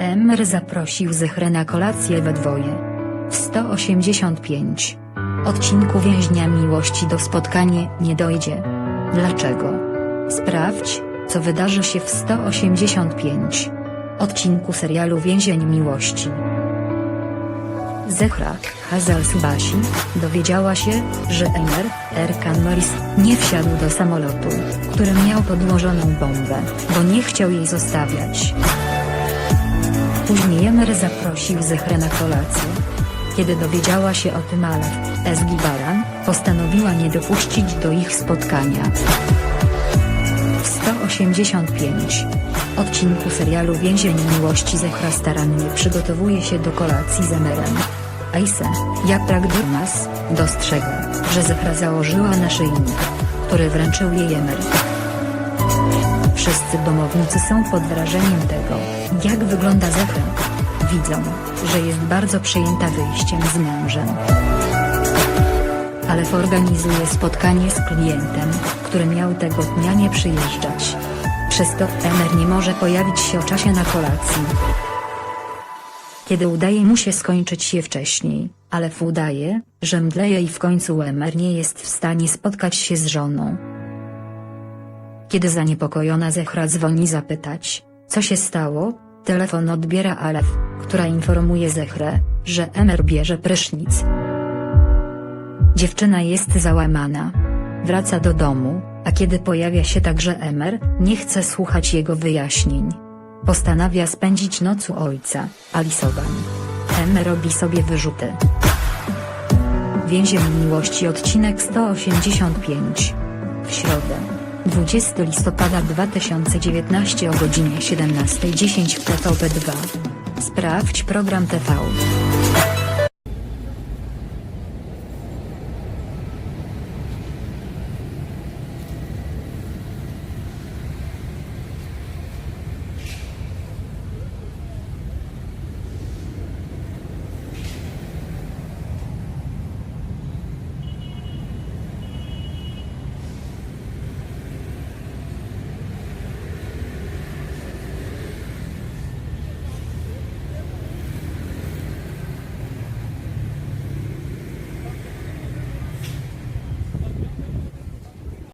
Emer zaprosił Zychrę na kolację we dwoje. W 185 odcinku Więźnia Miłości do spotkania nie dojdzie. Dlaczego? Sprawdź, co wydarzy się w 185 odcinku serialu Więzień Miłości. Zehra, Hazal Subasi, dowiedziała się, że Emer, Erkan Morris, nie wsiadł do samolotu, który miał podłożoną bombę, bo nie chciał jej zostawiać. Później Emer zaprosił Zehrę na kolację. Kiedy dowiedziała się o tym Alef, Esgi Baran, postanowiła nie dopuścić do ich spotkania. W 185 odcinku serialu Więzień Miłości Zehra starannie przygotowuje się do kolacji z Emerem. Aise, Japrak Durmas, dostrzega, że Zehra założyła naszyjnik, który wręczył jej Emer. Wszyscy domownicy są pod wrażeniem tego, jak wygląda Zehra. Widzą, że jest bardzo przejęta wyjściem z mężem. Alef organizuje spotkanie z klientem, który miał tego dnia nie przyjeżdżać. Przez to Emer nie może pojawić się o czasie na kolacji. Kiedy udaje mu się skończyć się wcześniej, Alef udaje, że mdleje i w końcu Emer nie jest w stanie spotkać się z żoną. Kiedy zaniepokojona Zehra dzwoni zapytać, co się stało, telefon odbiera Alef, która informuje Zehrę, że Emer bierze prysznic. Dziewczyna jest załamana. Wraca do domu, a kiedy pojawia się także Emer, nie chce słuchać jego wyjaśnień. Postanawia spędzić noc u ojca, Alisowan. Emer robi sobie wyrzuty. Więzień Miłości odcinek 185. W środę. 20 listopada 2019 o godzinie 17.10 w TVP2. Sprawdź program TV.